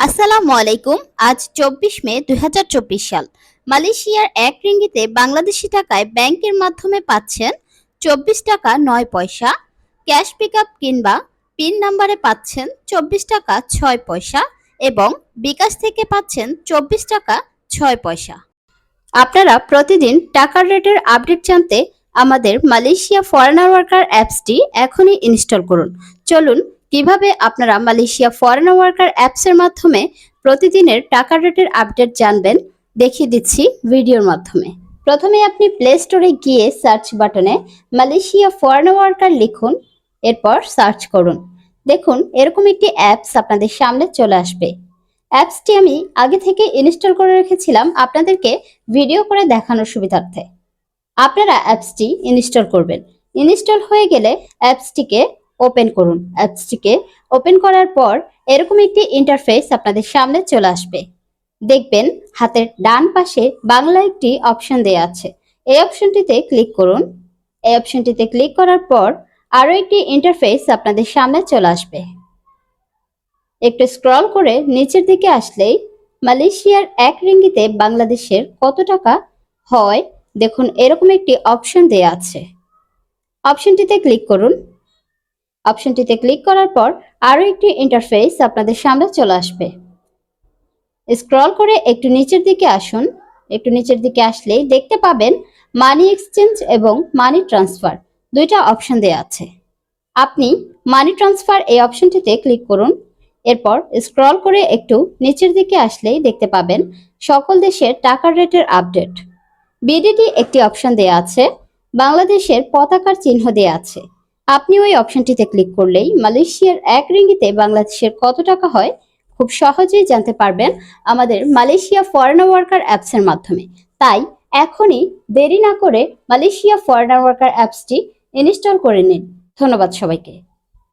আসসালামু আলাইকুম। আজ চব্বিশ মে দু হাজার চব্বিশ সাল। মালয়েশিয়ার এক রিঙ্গিতে বাংলাদেশি টাকায় ব্যাংকের মাধ্যমে পাচ্ছেন চব্বিশ টাকা নয় পয়সা। ক্যাশ পিক কিংবা পিন নাম্বারে পাচ্ছেন চব্বিশ টাকা ছয় পয়সা এবং বিকাশ থেকে পাচ্ছেন চব্বিশ টাকা ছয় পয়সা। আপনারা প্রতিদিন টাকার রেটের আপডেট জানতে আমাদের মালয়েশিয়া ফরেনার ওয়ার্কার অ্যাপসটি এখনই ইনস্টল করুন। চলুন কীভাবে আপনারা মালয়েশিয়া ফরেন ওয়ার্কার অ্যাপসের মাধ্যমে প্রতিদিনের টাকা রেটের আপডেট জানবেন, দেখিয়ে দিচ্ছি ভিডিওর মাধ্যমে। প্রথমে আপনি প্লে স্টোরে গিয়ে সার্চ বাটনে মালয়েশিয়া ফরেন ওয়ার্কার লিখুন, এরপর সার্চ করুন। দেখুন, এরকম একটি অ্যাপস আপনাদের সামনে চলে আসবে। অ্যাপসটি আমি আগে থেকে ইনস্টল করে রেখেছিলাম আপনাদেরকে ভিডিও করে দেখানোর সুবিধার্থে। আপনারা অ্যাপসটি ইনস্টল করবেন। ইনস্টল হয়ে গেলে অ্যাপসটিকে ওপেন করুন। অ্যাপসটিকে ওপেন করার পর এরকম একটি ইন্টারফেস আপনাদের সামনে চলে আসবে। দেখবেন হাতের ডান পাশে বাংলা একটি অপশন দেওয়া আছে। এই অপশনটিতে ক্লিক করুন। এই অপশনটিতে ক্লিক করার পর আরও একটি ইন্টারফেস আপনাদের সামনে চলে আসবে। একটু স্ক্রল করে নিচের দিকে আসলেই মালয়েশিয়ার এক রিঙ্গিতে বাংলাদেশের কত টাকা হয়? দেখুন এরকম একটি অপশন দেওয়া আছে। অপশনটিতে ক্লিক করুন। অপশনটিতে ক্লিক করার পর আরও একটি ইন্টারফেস আপনাদের সামনে চলে আসবে। স্ক্রল করে একটু নিচের দিকে আসুন। একটু নিচের দিকে আসলেই দেখতে পাবেন মানি এক্সচেঞ্জ এবং মানি ট্রান্সফার দুইটা অপশন দেওয়া আছে। আপনি মানি ট্রান্সফার এই অপশনটিতে ক্লিক করুন। এরপর স্ক্রল করে একটু নিচের দিকে আসলেই দেখতে পাবেন সকল দেশের টাকার রেটের আপডেট। বিডিটি একটি অপশন দেওয়া আছে। বাংলাদেশের পতাকার চিহ্ন দেওয়া আছে। আপনি ওই অপশনটিতে ক্লিক করলেই মালয়েশিয়ার এক রিঙ্গিতে বাংলাদেশের কত টাকা হয় খুব সহজেই জানতে পারবেন আমাদের মালয়েশিয়া ফরেনার ওয়ার্কার অ্যাপসের মাধ্যমে। তাই এখনই দেরি না করে মালয়েশিয়া ফরেনার ওয়ার্কার অ্যাপসটি ইনস্টল করে নিন। ধন্যবাদ সবাইকে।